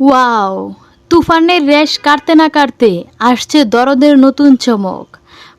Wow তুফানের রেশ কাটতে না কাটতে আসছে দরদের নতুন চমক।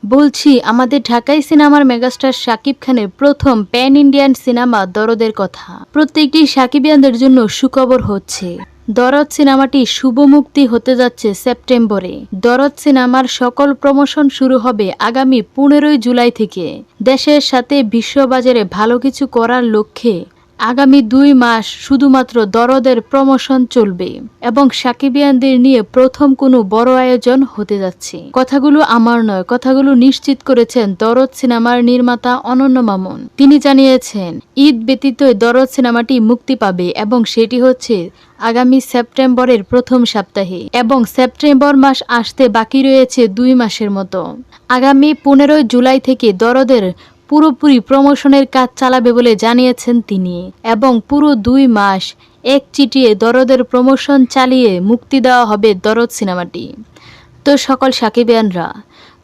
বলছি, আমাদের ঢাকাই সিনেমার মেগাস্টার শাকিব খানের প্রথম প্যান ইন্ডিয়ান সিনেমা দরদের কথা। প্রত্যেকটি সাকিবিয়ানদের জন্য সুখবর হচ্ছে। দরদ সিনেমাটি শুভ মুক্তি হতে যাচ্ছে সেপ্টেম্বরে। দরদ সিনেমার সকল প্রমোশন শুরু হবে আগামী পনেরোই জুলাই থেকে। দেশের সাথে বিশ্ববাজারে ভালো কিছু করার লক্ষ্যে আগামী দুই মাস শুধুমাত্র দরদের প্রমোশন চলবে এবং সাকিবিয়ানদের নিয়ে প্রথম কোনো বড় আয়োজন হতে যাচ্ছে। কথাগুলো আমার নয়, কথাগুলো নিশ্চিত করেছেন দরদ সিনেমার নির্মাতা অনন্য মামুন। তিনি জানিয়েছেন, ঈদ ব্যতীত দরদ সিনেমাটি মুক্তি পাবে এবং সেটি হচ্ছে আগামী সেপ্টেম্বরের প্রথম সপ্তাহে এবং সেপ্টেম্বর মাস আসতে বাকি রয়েছে দুই মাসের মতো। আগামী পনেরোই জুলাই থেকে দরদের পুরোপুরি প্রমোশনের কাজ চালাবে বলে জানিয়েছেন তিনি এবং পুরো দুই মাস এক চিটিয়ে দরদের প্রমোশন চালিয়ে মুক্তি দেওয়া হবে দরদ সিনেমাটি। তো সকল সাকিবিয়ানরা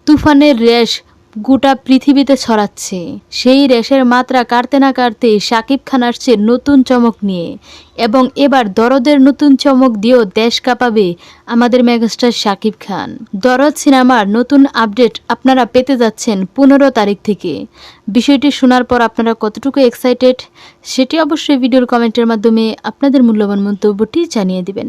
তুফানের রেশ গোটা পৃথিবীতে ছড়াচ্ছে। সেই রেশের মাত্রা কাটতে না কাটতে শাকিব খান আসছে নতুন চমক নিয়ে। এবং এবার দরদের নতুন চমক দিয়েও দেশ কাঁপাবে আমাদের মেগাস্টার শাকিব খান। দরদ সিনেমার নতুন আপডেট আপনারা পেতে যাচ্ছেন পনেরো তারিখ থেকে। বিষয়টি শোনার পর আপনারা কতটুকু এক্সাইটেড সেটি অবশ্যই ভিডিওর কমেন্টের মাধ্যমে আপনাদের মূল্যবান মন্তব্যটি জানিয়ে দিবেন।